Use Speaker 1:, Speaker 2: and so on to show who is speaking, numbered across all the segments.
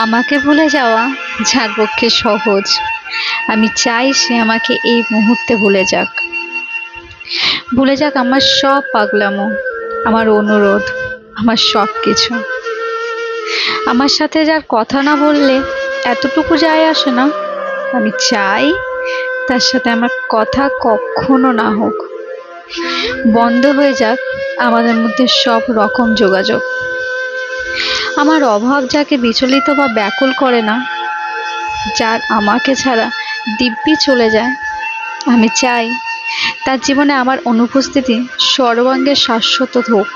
Speaker 1: আমাকে ভুলে যাওয়া যার পক্ষে সহজ। আমি চাই সে আমাকে এই মুহূর্তে ভুলে যাক। ভুলে যাক আমার সব পাগলামো, আমার অনুরোধ, আমার সব কিছু আমার সাথে যার কথা না বললে এতটুকু যায় আসে না। আমি চাই তার সাথে আমার কথা কখনো না হোক। বন্ধ হয়ে যাক আমাদের মধ্যে সব রকম যোগাযোগ। আমার অভাব যাকে বিচলিত বা ব্যাকুল করে না, যার আমাকে ছাড়া দিব্যি চলে যায়। আমি চাই তার জীবনে আমার অনুপস্থিতি সর্বাঙ্গে শাশ্বত হোক।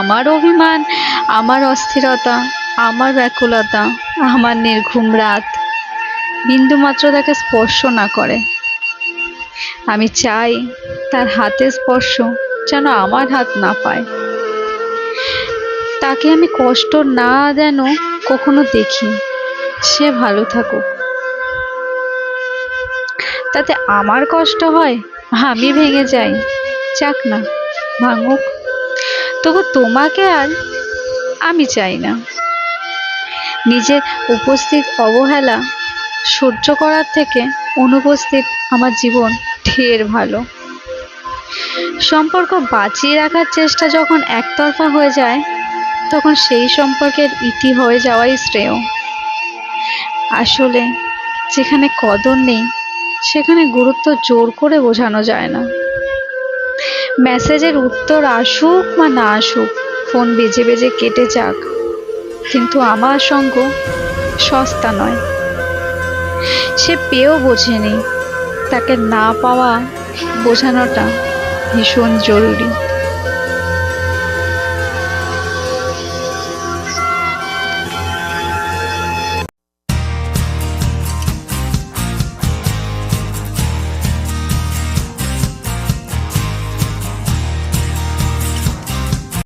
Speaker 1: আমার অভিমান, আমার অস্থিরতা, আমার ব্যাকুলতা, আমার নির্ঘুম রাত বিন্দুমাত্র তাকে স্পর্শ না করে। আমি চাই তার হাতের স্পর্শ যেন আমার হাত না পায়। তাকে আমি কষ্ট না যেন কখনো দেখি। সে ভালো থাকুক। তাতে আমার কষ্ট হয়? আমি ভেঙে যাই। চাক না, ভাঙুক। তবু তোমাকে আর আমি চাই না। নিজের উপস্থিত অবহেলা সহ্য করার থেকে অনুপস্থিত আমার জীবন ঢের ভালো। সম্পর্ক বাঁচিয়ে রাখার চেষ্টা যখন একতরফা হয়ে যায় তখন সেই সম্পর্কের ইতি হয়ে যাওয়াই শ্রেয়। আসলে যেখানে কদর নেই, সেখানে গুরুত্ব জোর করে বোঝানো যায় না। মেসেজের উত্তর আসুক বা না আসুক, ফোন বেজে বেজে কেটে যাক। কিন্তু আমার সঙ্গ সস্তা নয়। সে পেয়েও বোঝেনি, তাকে না পাওয়া বোঝানোটা ভীষণ জরুরি।